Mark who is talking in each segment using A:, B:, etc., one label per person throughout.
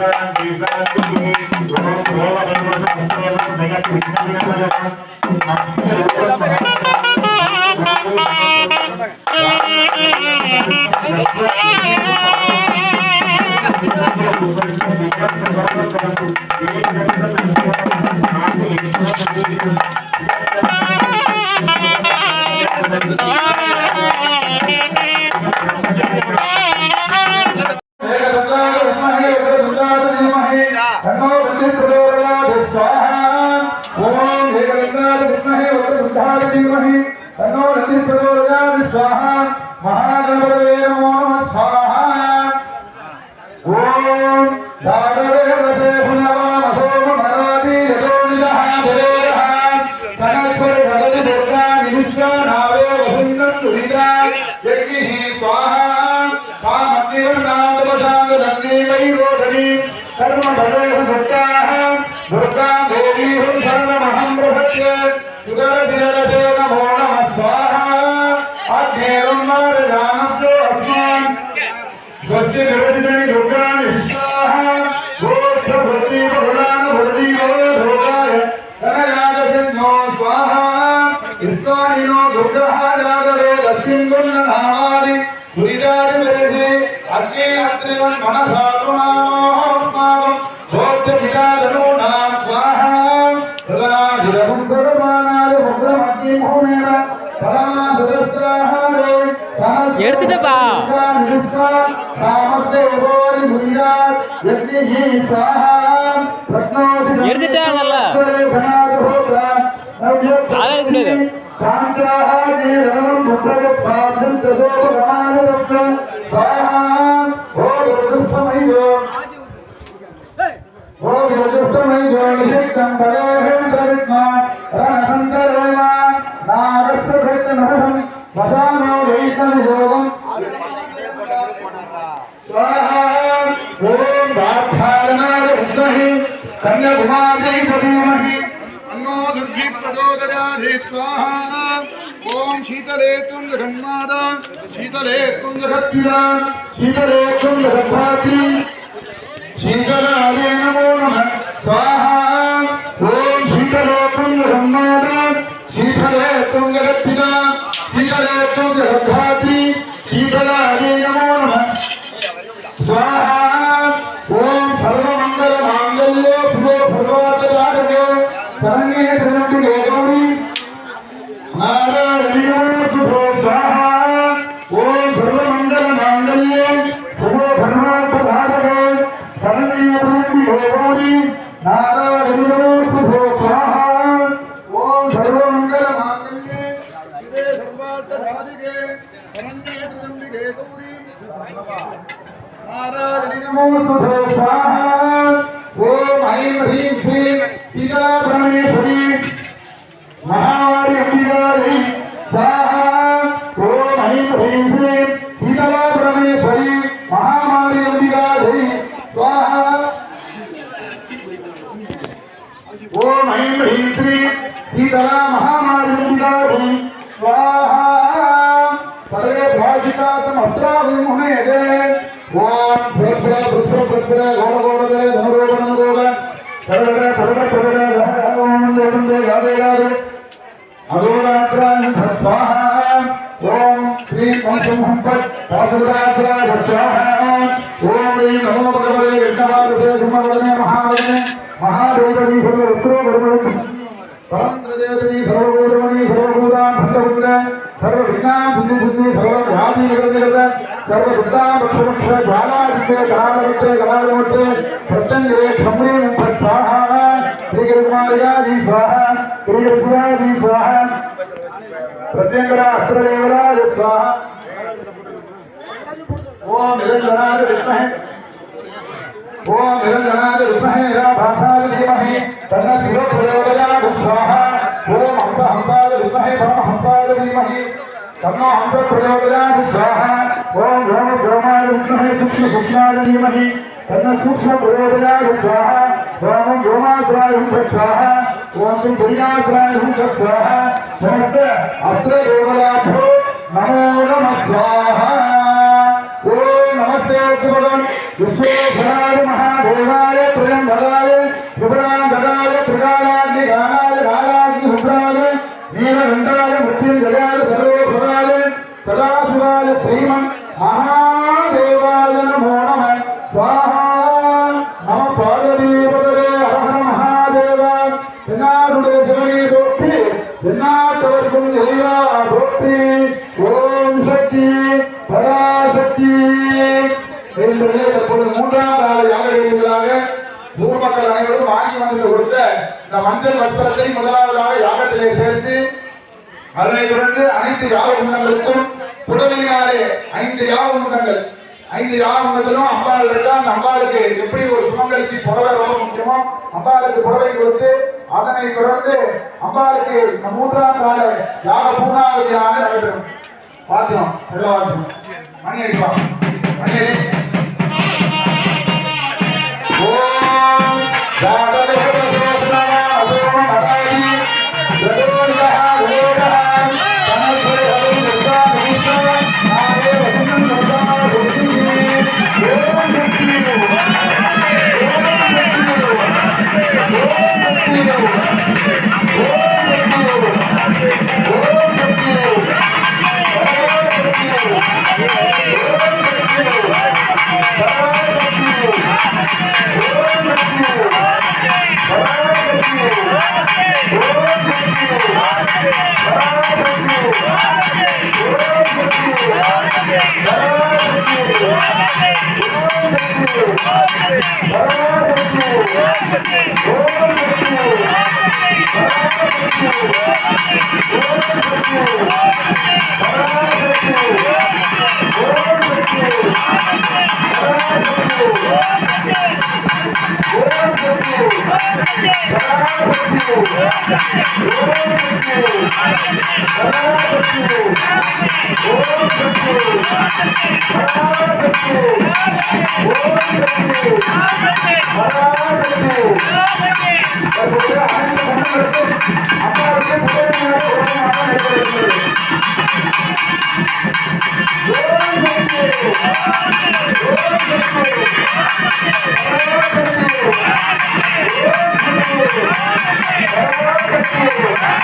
A: Thank you. மகாகணபதே நமோ ஆமாரி புரிதாறு பிறகு அங்கே அத்திரிவன் மனசாது நாமாஸ்மாகம் கோத்த விதாதனோ நாம் சுவாகம் பிரதாதிரகும் பெருமானாலே உக்ர மத்திய மூமேன பரமா சுதஸ்தாரே
B: எடுத்துட்டப்பா.
A: நாமஸ்தே ஓரி ఓం వాగ్ధారణాయ విద్మహే కన్యాకుమార్యై ప్రధీమహి అన్నో దుర్గి ప్రచోదయాధి స్వాహా ఓం శీతలే తుం జగన్మాత శీతలే తుం జగత్తిరా శీతలే తుం జగద్ధాత్రి Só ಗೋತ್ರ ಪುತ್ರ ಪತ್ರ ಗೋಡಗೋಡದೆ ಧನುರೋಗಣಗೋಗ ತರಗಡ ತರಗಡ ತರಗಡ ಗಾಗಮಂದೆ ಮುಂದೆ ಗಾದೆ ಗಾದೆ ಅಗೋರಾತ್ರ ಸ್ವಾಹ ಓಂ ಶ್ರೀ ಪಂಚಮಹಂಪತ್ ಪಾಸುರಾತ್ರ ಸ್ವಾಹ ಓಂ ಶ್ರೀ ನಮೋ ಭಗವತೆ ವಿಷ್ಣವಾದತೆ ಬ್ರಹ್ಮವದನೆ ಮಹಾವದನೆ ಮಹಾದೇವದಿ ಸರ್ವ ಉತ್ರೋ ಗರುಡೋತ್ಸವ ಪರಾಂದ್ರ ದೇವದಿ ಸರ್ವಗೌರವಣಿ ಸರ್ವಭೂತಾನ್ ಭಕ್ತವೃಂದ ಸರ್ವ ವಿಜ್ಞಾನ ಬುದ್ಧಿ ಬುದ್ಧಿ ಸರ್ವ सर्वभूतामुखे ज्वालादिते घनामुटे जिसे प्रत्यंगरे खमरे मुखट स्वाहा श्रीकृष्णार्या जी स्वाहा श्रीकृष्णा जी स्वाहा। प्रत्यंगरा अस्त्रदेवरा स्वाहा। ओम निरंजनाय विद्महे। ओम निरंजनाय विद्महे। राभासाय धीमहि। हमसा शिवप्रचोदयात् स्वाहा। ओम हंस हंसाय विद्महे। ब्रह्म हंसाय धीमहि। तन्नो हंस प्रचोदयात् स्वाहा। ఓం ఓం సోమాయ విష్ణుమై సూక్ష్మ సూక్ష్మాయ ధీమహి. తన్న సూక్ష్మ ప్రయోజనాయ స్వాహ. ఓం వ్యోమాశ్రాయ స్వాహ. ఓం శ్రీ పురియాశ్రాయ స్వాహ. నమస్తే అస్త్ర దేవలాభో నమో నమ స్వాహ. ఓం నమస్తే భగవన్. విశ్వేశ్వరాయ మహాదేవాయ அதனை தொடர்ந்து அம்பாளுக்கு மூன்றாம் கால யாக பூர்ணாவது நடைபெறும். வாத்தியம் நல்ல வாத்தியம் மணி அடிப்பா. மணி அடி. ஓம் Obrigado.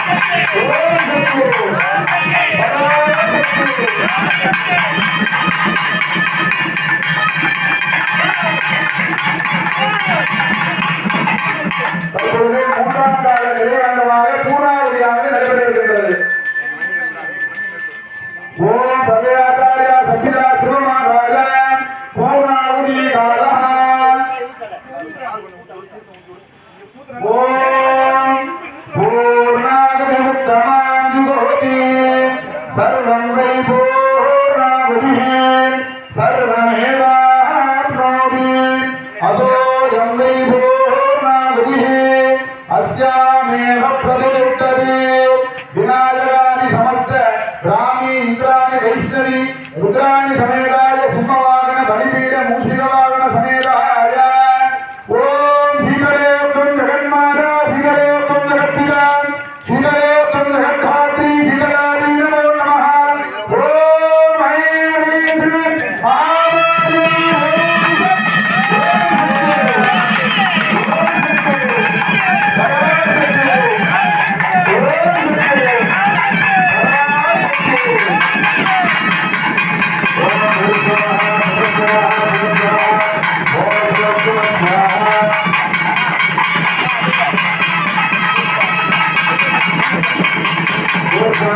C: Thank
A: you. Real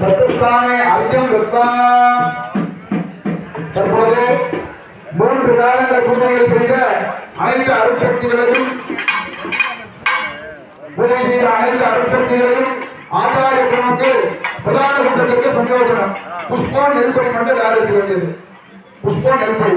A: சத்துஸ்தானே அர்த்தம் வெப்பம் தற்போது மூன்று காலங்கள் பூஜைகள் செய்த அனைத்து அருட்சக்திகளையும் பூஜை செய்த அனைத்து அருட்சக்திகளையும் ஆச்சாரியர்களுக்கு பிரதான கூட்டத்திற்கு சந்தோஷம் புஷ்பம் நெல்படி மட்டும் யாருக்கு வேண்டியது புஷ்பம் நெல்படி.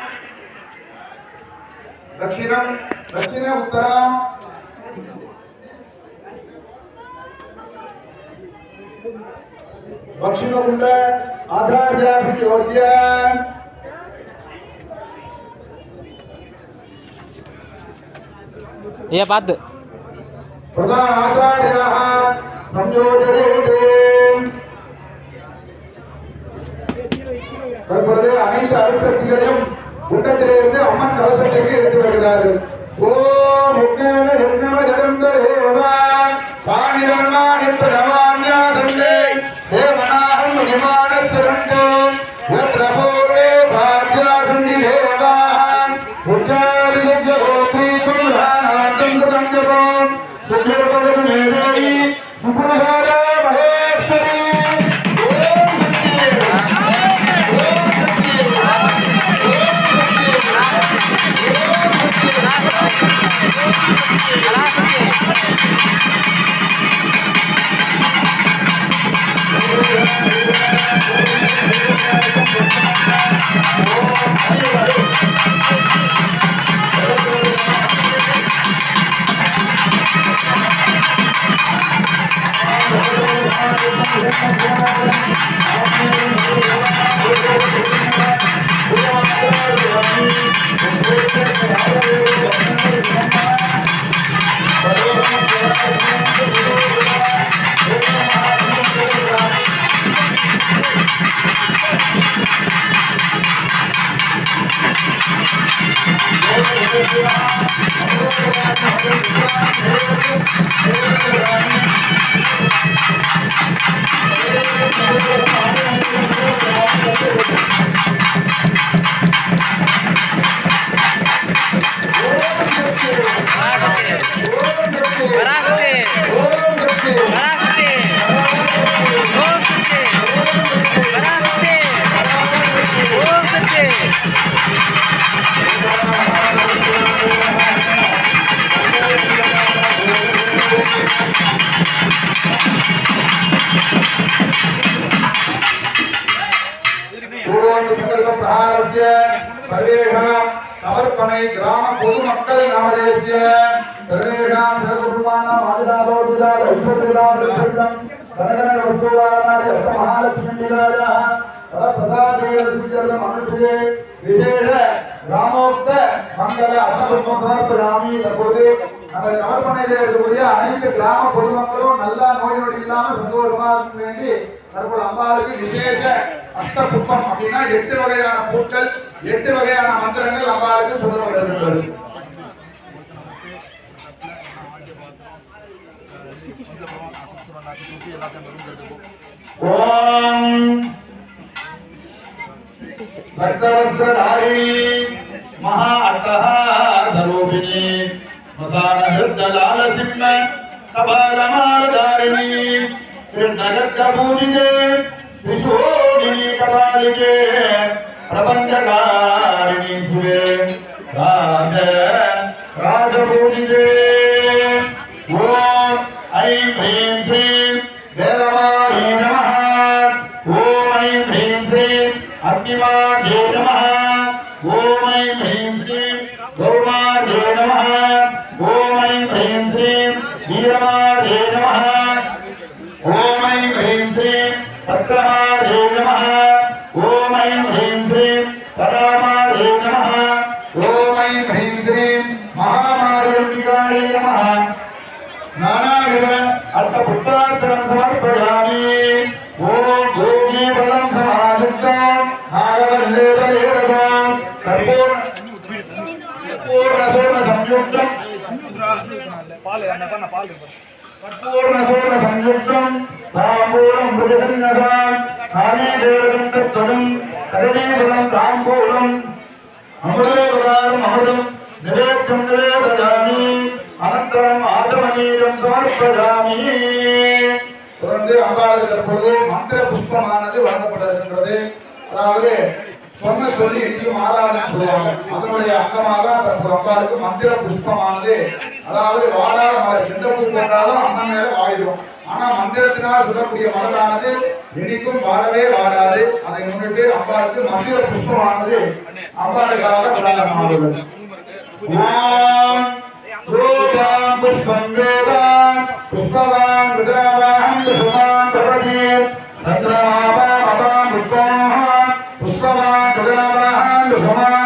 A: దక్షిణం దక్షిణ ఉత్తరం దక్షిణముండ ఆచార్యాసి యోజ్య
B: ये बात
A: प्रधान आचार्य संयोजने तत्प्रदे अनेक अर्थक्रियम கூட்டத்திலிருந்து அம்மன் கலசத்திற்கு எடுத்து வருகிறார்கள். ஓ உக்ஞான யக்ஞம ஜடந்தரேவா Thank you. செஞ்சு தற்போது அம்பாளுக்கு விசேஷ அஷ்ட புஷ்பம் அப்படின்னா எட்டு வகையான பூக்கள் எட்டு வகையான மந்திரங்கள் அம்பாளுக்கு சொல்லப்பட்டிருக்கிறது ஓம் பக்தவஸ்திரதாரிணி மகா அட்டஹ சரோபிணி ನಿರ್ನಗರ್ಕ ಭೂಮಿಗೆ ವಿಶೋಡಿನಿ ಕಲಾಲಿಗೆ ಪ್ರಪಂಚಕಾರಿಣಿಸುವೆ ರಾಜ ರಾಜಭೂಮಿಗೆ ಓಂ ಐಂ ಹ್ರೀಂ ಶ್ರೀಂ ದೇವಮಾರಿ ನಮಃ ಓಂ ಐಂ ಹ್ರೀಂ ಶ್ರೀಂ ಅಗ್ನಿಮಾಧ್ಯೆ கற்பூர்ணபூர்ண சம்யுக்தம் தாம்பூலம் புஜசன்னதாம் காணேதேவந்தத்துடன் கததீபதம் தாம்பூலம் அமுதோதாரம் அமுதம் நிவேச்சம் நிவேபதாமி அனந்தரம் ஆதமநீரம் சமர்ப்பதாமி. தொடர்ந்து அம்பாளுக்கு தற்பொழுது மந்திர அதாவது சொன்ன சொல்லி எங்கேயும் ஆராதனை சொல்லுவாங்க. அதனுடைய அங்கமாக அந்த அம்பாளுக்கு மந்திர புஷ்பமானது அதாவது வாழாத மலர் எந்த பூ போட்டாலும் அந்த மேல வாழிடும் ஆனா மந்திரத்தினால் சொல்லக்கூடிய மலரானது இனிக்கும் வாழவே வாழாது அதை முன்னிட்டு அம்பாளுக்கு மந்திர புஷ்பமானது அம்பாளுக்காக பிரதானமானது. ஓம் ரூபாம் புஷ்பம் புஷ்பவான் புஷ்பவான் பவதி ¡Gracias!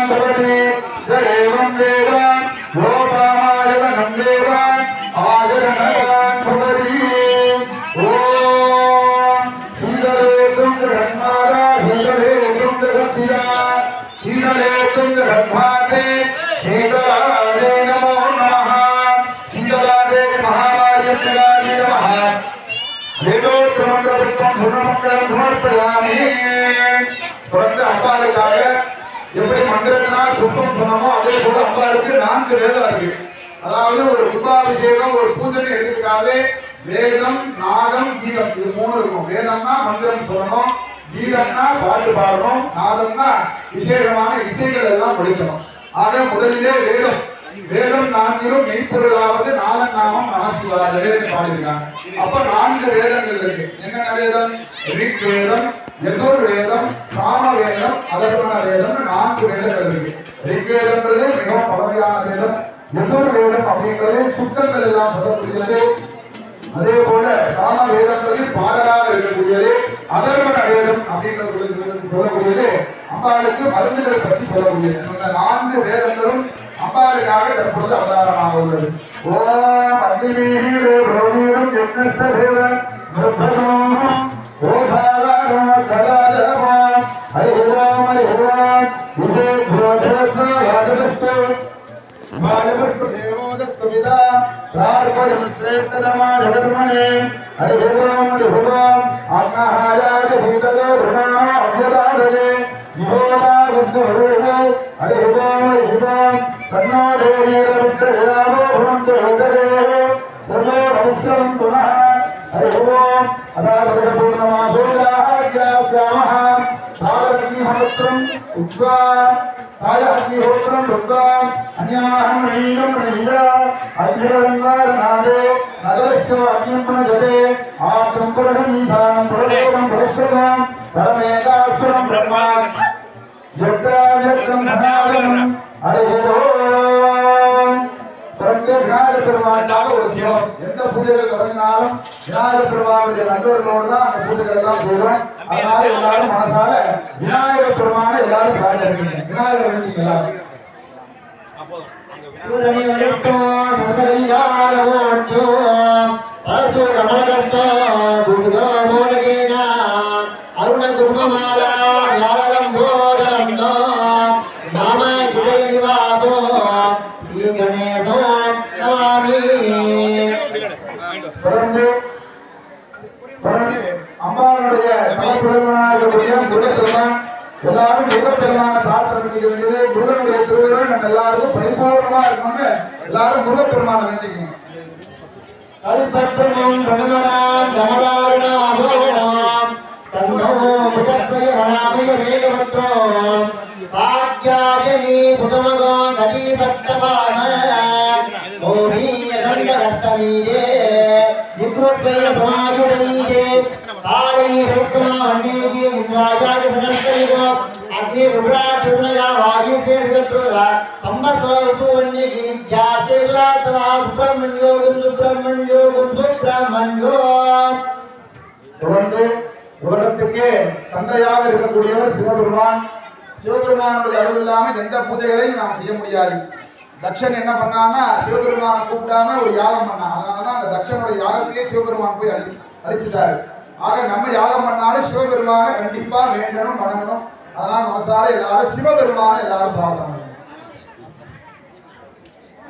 A: வந்து வேதம் இருக்கு. அதாவது ஒரு புத்தாபிஷேகம் ஒரு பூஜனை எடுத்துக்காவே வேதம் நாதம் கீதம் இது மூணு இருக்கும். வேதம்னா மந்திரம் சொல்லணும் கீதம்னா பாட்டு பாடணும் நாதம்னா விசேஷமான இசைகள் எல்லாம் படிக்கணும். ஆக முதலிலே வேதம். வேதம் நான்கிலும் மெய்ப்பொருளாவது நாதன் நாமம் நமசிவாயவே பாடியிருக்காங்க. அப்ப நான்கு வேதங்கள் இருக்கு. என்னென்ன வேதம்? ரிக் வேதம் யஜுர் வேதம் சாம வேதம் அதற்கான வேதம் நான்கு வேதங்கள் இருக்கு. ரிக்வேதம்ன்றது மிகவும் பழமையான வேதம். யஜுர் வேதம் அப்படிங்கிறது சுத்தங்கள் எல்லாம் சொல்லக்கூடியது. அதே போல சாம வேதம்ன்றது பாடலாக இருக்கக்கூடியது. அதர்வண வேதம் அப்படின்றது சொல்லக்கூடியது. அம்பாளுக்கு மருந்துகளை பற்றி சொல்லக்கூடியது. இந்த நான்கு வேதங்களும் அம்பாளுக்காக தற்பொழுது அவதாரமாக உள்ளது. ஓம் அக்னிமீரே புரோமீரம் யக்னசதேவ மிருத்தமோம் ஓதாராம వాయుమస్తు దేవోద సువిద రార్పదం శ్రేష్టనమా జగన్మణే హరి భగవం హరి భగవం అన్నహాయాయ భూతలో రుణామ అభ్యదాదలే విభోగా విద్యు హరుడు హరి బ్రహ్మపుత్రం ఉద్వా సాయ అగ్నిహోత్రం రుద్వా అన్యాహం నీలం எந்த பூஜைகள் தொடங்கினாலும் விநாயகர் பெருமானுடைய நண்பர்களோடு தான் அந்த பூஜைகள் எல்லாம் செய்வோம் அதனால எல்லாரும் மனசால விநாயகர் பெருமானை எல்லாரும் பிரார்த்திக்கிறீங்க விநாயகர் வேண்டிங்க எல்லாரும். தொடர்ந்து எல்லாரும் முருகப்பெருமான வேண்டிக்கணும்
C: கல்பத்தனம் கணவனாம் கணவாரணாபோகணாம் தன்னோ புதற்பய வனாமிக வேகவத்தோம் பாக்யாயனி புதமகோ நடீபத்தமான ஓமீய தண்ட வர்த்தமீதே விக்ரோத்வய சமாயுரீதே பாலை ரத்னா அக்னி ருத்ரா வாயு பேர் சுப்பிரமணியோகம் சுப்பிரமணியோகம் சுப்பிரமணியோ
A: தொடர்ந்து உலகத்துக்கே தந்தையாக இருக்கக்கூடியவர் சிவபெருமான். சிவபெருமானுடைய அளவு இல்லாமல் எந்த பூஜைகளையும் நாம் செய்ய முடியாது. தக்ஷன் என்ன பண்ணான்னா சிவபெருமானை கூப்பிடாம ஒரு யாகம் பண்ணான். அதனாலதான் அந்த தக்ஷனுடைய யாகத்தையே சிவபெருமான் போய் அழி அழிச்சிட்டாரு. ஆக நம்ம யாகம் பண்ணாலும் சிவபெருமானை கண்டிப்பா வேண்டணும் வணங்கணும். அதனால மனசார எல்லாரும் சிவபெருமான எல்லாரும் பார்க்கணும்.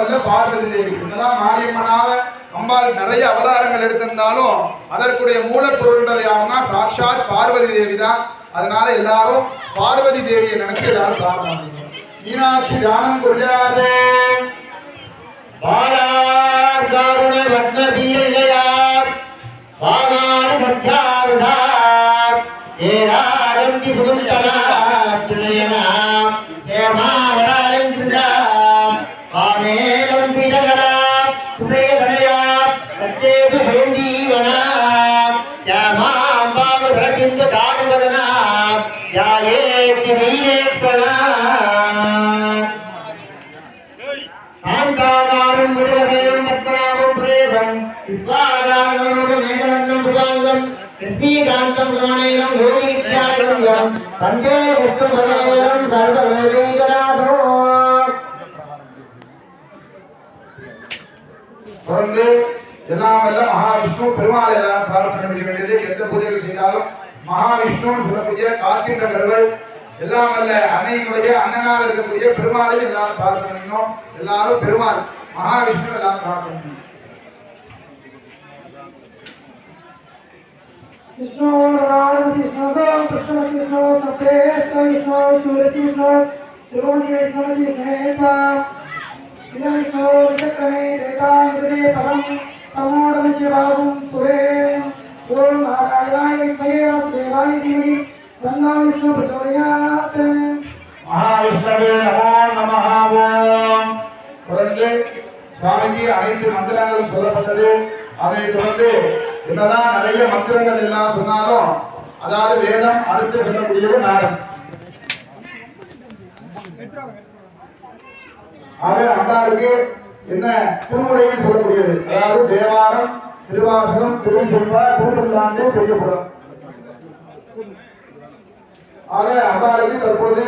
A: எல்லாம் பார்வதி தேவி என்னதான் மாரியம்மனால அம்பாள் நிறைய அவதாரங்கள் எடுத்திருந்தாலும் அதற்குடைய மூலப்பொருள் யாருன்னா சாட்சாத் பார்வதி தேவி தான். அதனால எல்லாரும் பார்வதி தேவியை நினைச்சு எல்லாரும் பிரார்த்தனை பண்ணீங்க மீனாட்சி
C: தானம் குருஜாதே பாலார் காருண லட்சுமிகாந்தம் சமணேனம் யோகித்யாயம் பஞ்சே விஷ்ணு சமேனம் சர்வவேதீகராதோ
A: தொடர்ந்து எல்லாம் வல்ல மகாவிஷ்ணு பெருமாளை எல்லாம் பிரார்த்தனை பண்ண வேண்டியது எந்த பூஜைகள் செய்தாலும் மகாவிஷ்ணு சொல்லக்கூடிய காக்கின்ற கடவுள் எல்லாம் அல்ல அன்னையினுடைய அண்ணனாக இருக்கக்கூடிய பெருமாளையும் எல்லாரும் பிரார்த்தனை பண்ணணும் எல்லாரும் பெருமாள் மகாவிஷ்ணு எல்லாம் பிரார்த்தனை பண்ணணும்
D: Krishna Radha Krishna Ram Krishna Krishna Sate Krishna Sule Krishna Trivoni Krishna Krishna Idam Krishna Vichakane Reta Mudre Param Samodam Shivagum Pure Om Mahayaya Maya Devaya Jimani Ganga Vishnu Prachodayat
A: மகாவிஷ்ணவே நமோ நமஹ ஓம் தொடர்ந்து சுவாமிக்கு அனைத்து மந்திரங்களும் சொல்லப்பட்டது அதை தொடர்ந்து என்னதான் நிறைய மந்திரங்கள் எல்லாம் சொன்னாலும் அதாவது வேதம் அடுத்து சொல்லக்கூடியது நாடம் ஆக அம்பாளுக்கு என்ன திருமுறைன்னு சொல்லக்கூடியது. அதாவது தேவாரம் திருவாசகம் திருச்சொல்வா திருப்பல்லாண்டு பெரியபுரம் ஆக அம்பாளுக்கு தற்பொழுது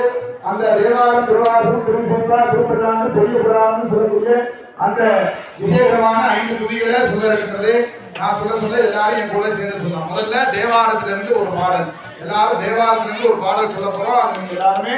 A: அந்த தேவாரம் திருவாசகம் திருச்சொல்வா திருப்பல்லாண்டு பெரியபுரான்னு சொல்லக்கூடிய அந்த விசேஷமான ஐந்து துதிகளை சொல்ல இருக்கின்றது நான் சொல்ல சொல்ல எல்லாரும் என் கூட சேர்ந்து சொல்லலாம். முதல்ல தேவாரத்திலிருந்து ஒரு பாடல். எல்லாரும் தேவாரத்திலிருந்து ஒரு பாடல் சொல்ல போறோம். அது எல்லாருமே